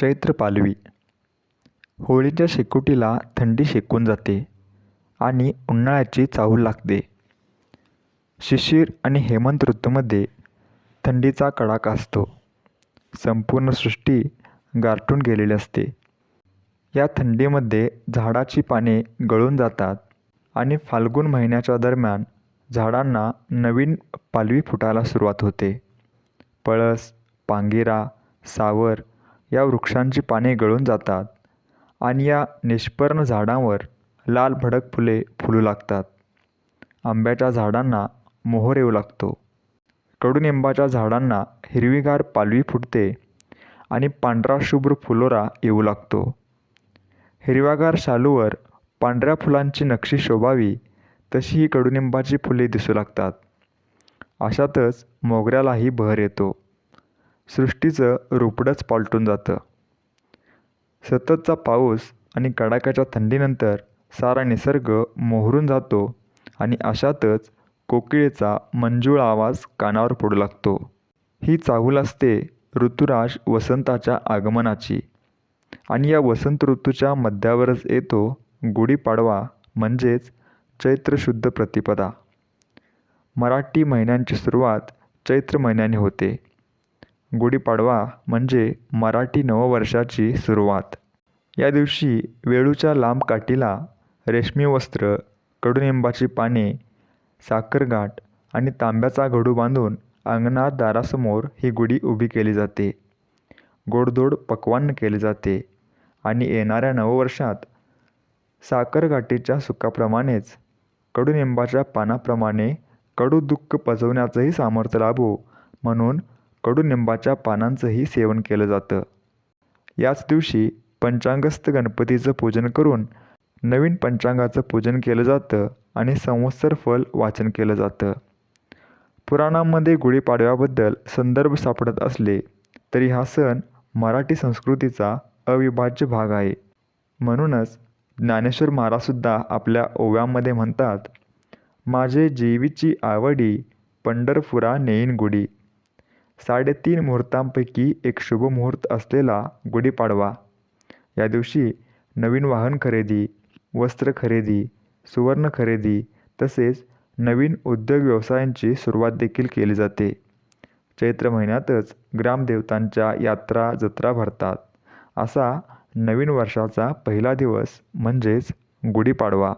चैत्र पालवी. होळीच्या शेकोटीला थंडी शेकून जाते आणि उन्हाळ्याची चाहूल लागते. शिशिर आणि हेमंत ऋतूमध्ये थंडीचा कडाका असतो. संपूर्ण सृष्टी गारठून गेलेली असते. या थंडीमध्ये झाडाची पाने गळून जातात आणि फाल्गुन महिन्याच्या दरम्यान झाडांना नवीन पालवी फुटायला सुरुवात होते. पळस पांगिरा सावर या वृक्षांची पाने गळून जातात आणि या निष्पर्ण झाडांवर लाल भडक फुले फुलू लागतात. आंब्याच्या झाडांना मोहर येऊ लागतो. कडुनिंबाच्या झाडांना हिरवीगार पालवी फुटते आणि पांढरा शुभ्र फुलोरा येऊ लागतो. हिरव्यागार शालूवर पांढऱ्या फुलांची नक्षी शोभावी तशी ही कडुनिंबाची फुले दिसू लागतात. अशातच मोगऱ्यालाही बहर येतो. सृष्टीचं रोपडंच पालटून जातं. सततचा पाऊस आणि कडाक्याच्या थंडीनंतर सारा निसर्ग मोहरून जातो आणि अशातच कोकिळेचा मंजूळ आवाज कानावर पडू लागतो. ही चाहूल असते ऋतुराज वसंताच्या आगमनाची. आणि या वसंत ऋतूच्या मध्यावरच येतो गुढीपाडवा म्हणजेच चैत्र शुद्ध प्रतिपदा. मराठी महिन्यांची सुरुवात चैत्र महिन्याने होते. गुढीपाडवा म्हणजे मराठी नववर्षाची सुरुवात. या दिवशी वेळूच्या लांब काठीला रेशमी वस्त्र कडुनिंबाची पाने साखरगाठ आणि तांब्याचा घडू बांधून अंगणात दारासमोर ही गुढी उभी केली जाते. गोडधोड पक्वान्न केले जाते आणि येणाऱ्या नववर्षात साखरगाठीच्या सुखाप्रमाणेच कडुनिंबाच्या पानाप्रमाणे कडू दुःख पचवण्याचंही सामर्थ्य लाभो म्हणून कडुनिंबाच्या पानांचंही सेवन केलं जातं. याच दिवशी पंचांगस्थ गणपतीचं पूजन करून नवीन पंचांगाचं पूजन केलं जातं आणि संवत्सर फल वाचन केलं जातं. पुराणांमध्ये गुढीपाडव्याबद्दल संदर्भ सापडत असले तरी हा सण मराठी संस्कृतीचा अविभाज्य भाग आहे. म्हणूनच ज्ञानेश्वर महाराजसुद्धा आपल्या ओव्यामध्ये म्हणतात माझे जीवीची आवडी पंढरपुरा नेईन गुढी. साडेतीन मुहूर्तांपैकी एक शुभ मुहूर्त असलेला गुढीपाडवा. या दिवशी नवीन वाहन खरेदी वस्त्र खरेदी सुवर्ण खरेदी तसेच नवीन उद्योग व्यवसायांची सुरुवात देखील केली जाते. चैत्र महिन्यातच ग्रामदेवतांच्या यात्रा जत्रा भरतात. असा नवीन वर्षाचा पहिला दिवस म्हणजेच गुढीपाडवा.